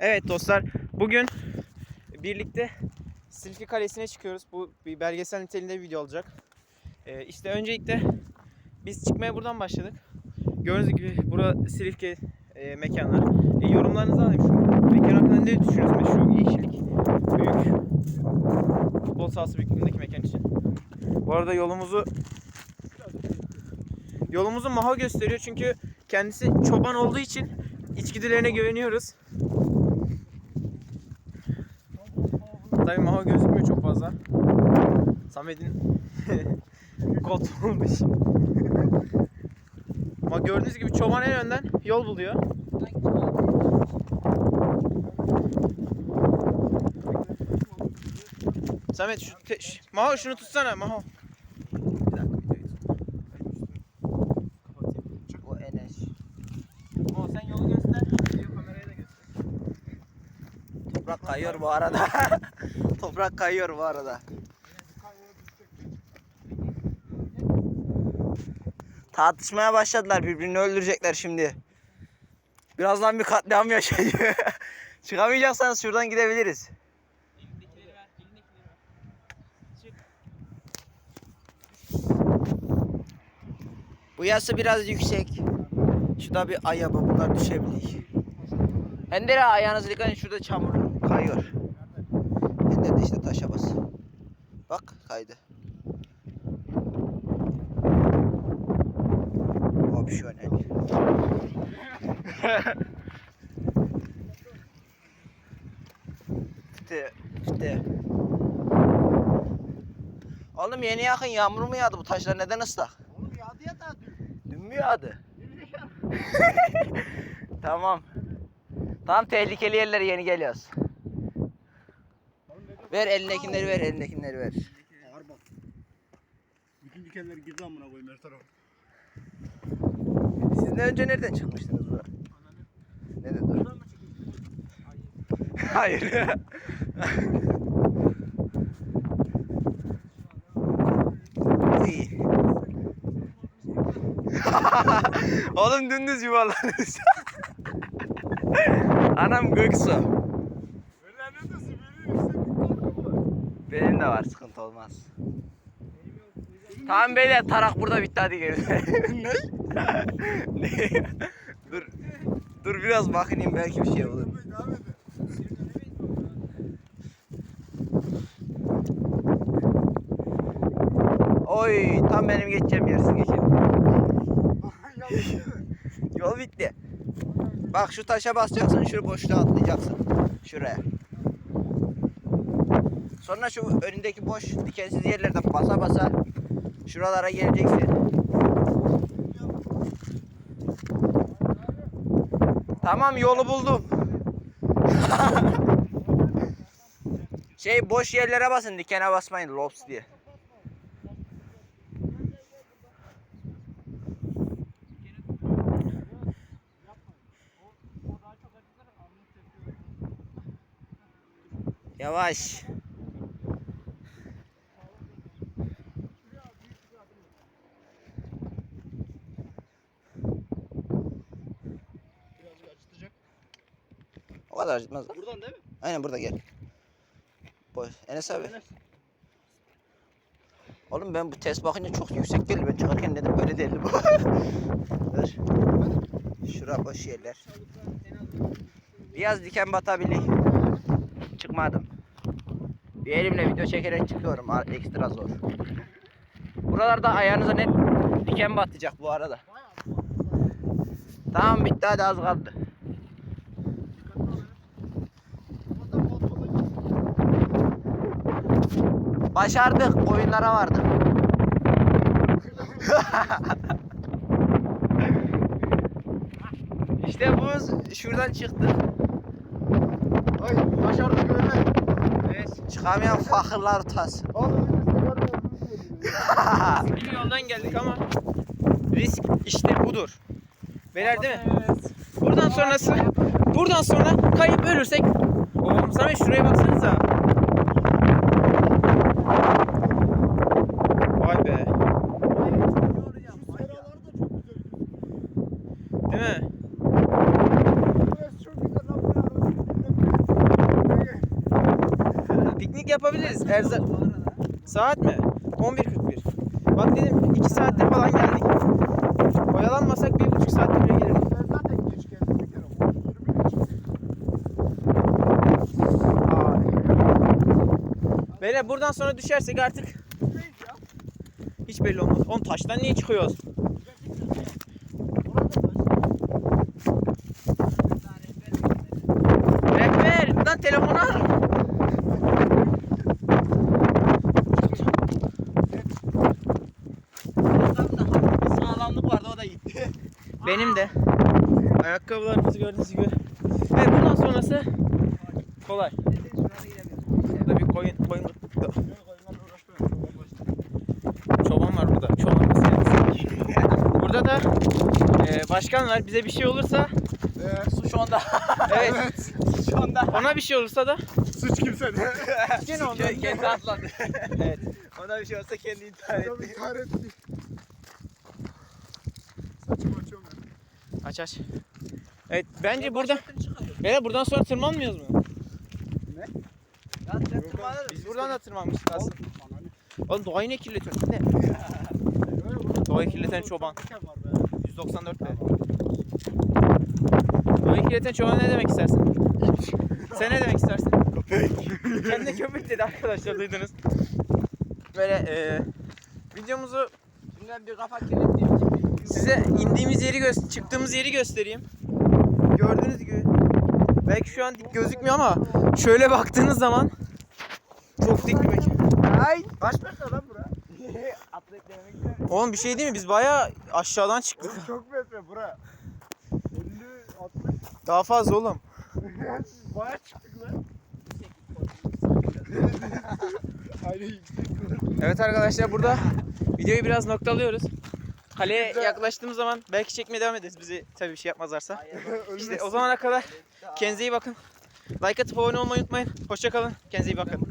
Evet dostlar bugün birlikte Silifke Kalesi'ne çıkıyoruz. Bu bir belgesel niteliğinde bir video olacak. Ee, işte öncelikle biz çıkmaya buradan başladık. Gördüğünüz gibi bura Silifke e, mekanlar. E, yorumlarınızı alayım şu mekan hakkında ne düşünüyorsunuz şu yeşillik büyük futbol sahası büyüklüğündeki mekan için. Bu arada yolumuzu yolumuzu Maho gösteriyor çünkü kendisi çoban olduğu için içgüdülerine güveniyoruz. Tabii Maho gözükmüyor çok fazla. Samet'in kot olmuş. Ama gördüğünüz gibi çoban en önden yol buluyor. Samet şu te- ş- Maho şunu tutsana Maho. Bir dakika videoyu tut. Kapatayım. O Enes. Maho sen yolu göster. Video kameraya da göster. Toprak kayıyor bu arada. Toprak kayıyor bu arada. Tartışmaya başladılar. Birbirini öldürecekler şimdi. Birazdan bir katliam yaşanıyor. Çıkamayacaksanız şuradan gidebiliriz. Bu yası biraz yüksek. Şurada bir ayaba bunlar düşebilir. Ender ayağınızı edin şurada çamur kayıyor. Ender de işte taşa bas. Bak kaydı. Opsiyonel. işte, işte. Oğlum yeni yakın yağmur mu yağdı bu taşlar neden ıslak? Oğlum yağdı ya da dün. Dün mü yağdı? tamam. Tam tehlikeli yerlere yeni geliyoruz. Ver elindekileri ver elindekileri ver. Bak. Bütün dikenler girdi amına koyayım her tarafa. Siz ne önce nereden çıkmıştınız buraya? Ne de dur. Hayır. İyi. Oğlum dümdüz yuvarlanırız. Anam Göksu. Böyle ne diyorsun? Böyle Benim de var sıkıntı olmaz. Tamam beyler tarak burada bitti hadi gelin. ne? ne? dur. Dur biraz bakayım belki bir şey olur. Oy tam benim geçeceğim yer siz geçin. Yanlış yere. Yol bitti. Bak şu taşa basacaksın şu boşluğa atlayacaksın. Şuraya. Sonra şu önündeki boş dikensiz yerlerden basa basa şuralara geleceksin. Tamam yolu buldum. şey boş yerlere basın dikene basmayın lops diye. Yavaş. O kadar acıtmaz lan. Buradan değil mi? Aynen burada gel. Boy. Enes abi. Enes. Oğlum ben bu test bakınca çok yüksek geldi. Ben çıkarken dedim böyle değildi bu. Dur. Şura boş yerler. Biraz diken batabilir. Çıkmadım. Bir elimle video çekerek çıkıyorum. Ekstra zor. Buralarda ayağınıza net diken batacak bu arada. Tamam bitti hadi az kaldı. Başardık. Oyunlara vardık. işte bu şuradan çıktı. Ay başardık öyle. Evet. Çıkamayan fakirler ya. Bir yoldan geldik ama risk işte budur. Beyler değil mi? Buradan sonrası buradan sonra kayıp ölürsek Oğlum Samet şuraya baksanıza. Vay be. Şu seralar da çok güzel. Değil mi? Burası çok güzel lan. buraya. Değişiklik yapabiliriz. Erzak saat mi? 11.41. Bak dedim 2 saatte falan geldik. Oyalanmasak 1,5 saatte buraya gelirdik. Ben zaten geç geldim bir kere. 21 için. Böyle buradan sonra düşersek artık hiç belli olmaz. Oğlum taştan niye çıkıyoruz? Rehber lan telefonu al. Sağlamlık vardı o da gitti. Benim de. Ayakkabılarımızı gördüğünüz gibi. Ve bundan sonrası kolay. Burada bir koyun koyun da- çoban var burada. Çoban meselesi. Burada da e, başkan var. Bize bir şey olursa Ee, Su şu anda. evet evet. şu anda. ona bir şey olursa da Suç kimsede. gene ondan Kendi, atladı. Evet. Ona bir şey olsa kendi intihar etti. intihar etti. Saçımı açıyorum ben. Aç aç. Evet bence burada Beyler buradan sonra tırmanmıyoruz mu? Ya sen tırmanır Biz buradan da tırmanmıştık aslında. Oğlum doğayı ne kirletiyorsun? Ne? Doğayı kirleten çoban. Diken var be. 194 be. Doğayı kirleten çoban ne demek istersin? Sen ne demek istersin? Köpek. Kendine köpek dedi arkadaşlar duydunuz. Böyle e, videomuzu Şimdiden bir kafa kirlettiğim gibi. size indiğimiz yeri gö- çıktığımız yeri göstereyim. Gördüğünüz gibi. Belki şu an dik gözükmüyor ama şöyle baktığınız zaman çok dik bir mekan. Ay. Kaç metre lan bura? Atlet denemek ister. Oğlum bir şey değil mi? Biz bayağı aşağıdan çıktık. Oğlum çok metre bura. 50 60 Daha fazla oğlum. Baya çıktık lan. Evet arkadaşlar burada videoyu biraz noktalıyoruz. Kaleye yaklaştığımız zaman belki çekmeye devam ederiz bizi tabii bir şey yapmazlarsa. İşte o zamana kadar kendinize iyi bakın. Like atıp abone olmayı unutmayın. Hoşçakalın. Kendinize iyi bakın.